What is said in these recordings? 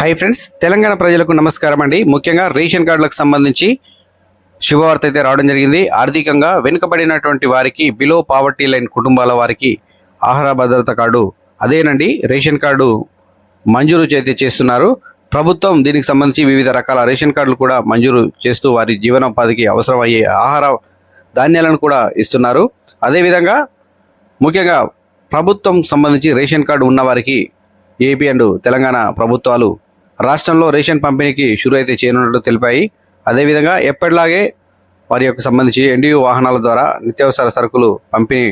Hi friends Telangana ప్రజలకు నమస్కారం అండి. ముఖ్యంగా రేషన్ కార్డులకు సంబంధించి శుభవార్త అయితే రావడం జరిగింది. ఆర్థికంగా వెనుకబడినటువంటి వారికి బిలో పావర్టీ లైన్ కుటుంబాల వారికి ఆహార భద్రత కార్డు అదేనండి రేషన్ కార్డు మంజూరు చేతి చేస్తున్నారు. ప్రభుత్వం దీనికి సంబంధించి వివిధ రకాల రేషన్ కార్డులు కూడా మంజూరు చేస్తూ వారి జీవనోపాధికి అవసరమయ్యే ఆహార ధాన్యాలను కూడా ఇస్తున్నారు. అదేవిధంగా ముఖ్యంగా ప్రభుత్వం సంబంధించి రేషన్ కార్డు ఉన్నవారికి ఏపీ అండ్ తెలంగాణ ప్రభుత్వాలు రాష్ట్రంలో రేషన్ పంపిణీకి షురు అయితే చేయనున్నట్లు తెలిపాయి. అదేవిధంగా ఎప్పటిలాగే వారి యొక్క సంబంధించి ఎన్డీయూ వాహనాల ద్వారా నిత్యావసర సరుకులు పంపిణీ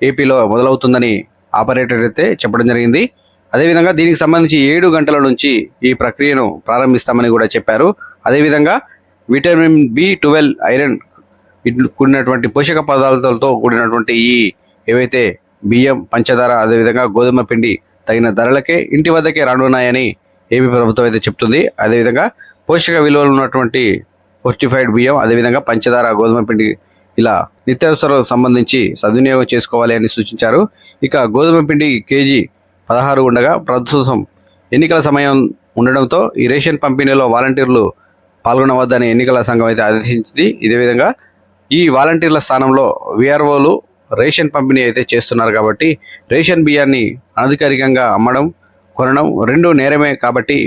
ఏపీలో మొదలవుతుందని ఆపరేటర్ అయితే చెప్పడం జరిగింది. అదేవిధంగా దీనికి సంబంధించి ఏడు గంటల నుంచి ఈ ప్రక్రియను ప్రారంభిస్తామని కూడా చెప్పారు. అదేవిధంగా విటమిన్ బి ట్వెల్వ్ ఐరన్ కూడినటువంటి పోషక పదార్థాలతో కూడినటువంటి ఈ ఏవైతే బియ్యం పంచదార అదేవిధంగా గోధుమ పిండి తగిన ధరలకే ఇంటి వద్దకే రానున్నాయని ఏపీ ప్రభుత్వం అయితే చెప్తుంది. అదేవిధంగా పోషక విలువలు ఉన్నటువంటి ఫోర్టిఫైడ్ బియ్యం అదేవిధంగా పంచదార గోధుమ పిండి ఇలా నిత్యావసరాలకు సంబంధించి సద్వినియోగం చేసుకోవాలి అని సూచించారు. ఇక గోధుమ పిండి కేజీ పదహారు ఉండగా ప్రస్తుతం ఎన్నికల సమయం ఉండడంతో ఈ రేషన్ పంపిణీలో వాలంటీర్లు పాల్గొనవద్దని ఎన్నికల సంఘం అయితే ఆదేశించింది. ఇదే విధంగా ఈ వాలంటీర్ల స్థానంలో విఆర్ఓలు రేషన్ పంపిణీ అయితే చేస్తున్నారు కాబట్టి రేషన్ బియ్యాన్ని అనధికారికంగా అమ్మడం కొనడం రెండు నేరమే కాబట్టి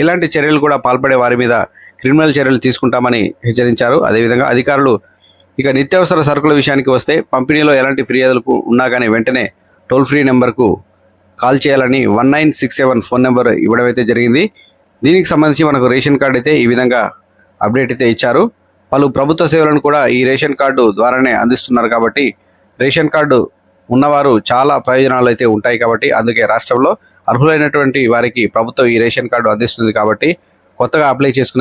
ఇలాంటి చర్యలు కూడా పాల్పడే వారి మీద క్రిమినల్ చర్యలు తీసుకుంటామని హెచ్చరించారు. అదేవిధంగా అధికారులు ఇక నిత్యావసర సరుకుల విషయానికి వస్తే పంపిణీలో ఎలాంటి ఫిర్యాదులకు ఉన్నా కానీ వెంటనే టోల్ ఫ్రీ నెంబర్కు కాల్ చేయాలని one nine six seven phone number ఇవ్వడం అయితే జరిగింది. దీనికి సంబంధించి మనకు రేషన్ కార్డు అయితే ఈ విధంగా అప్డేట్ అయితే ఇచ్చారు. పలు ప్రభుత్వ సేవలను కూడా ఈ రేషన్ కార్డు ద్వారానే అందిస్తున్నారు కాబట్టి రేషన్ కార్డు ఉన్నవారు చాలా ప్రయోజనాలు అయితే ఉంటాయి కాబట్టి అందుకే రాష్ట్రంలో అర్హులైనటువంటి వారికి ప్రభుత్వం ఈ రేషన్ కార్డు అందిస్తుంది కాబట్టి కొత్తగా అప్లై చేసుకునే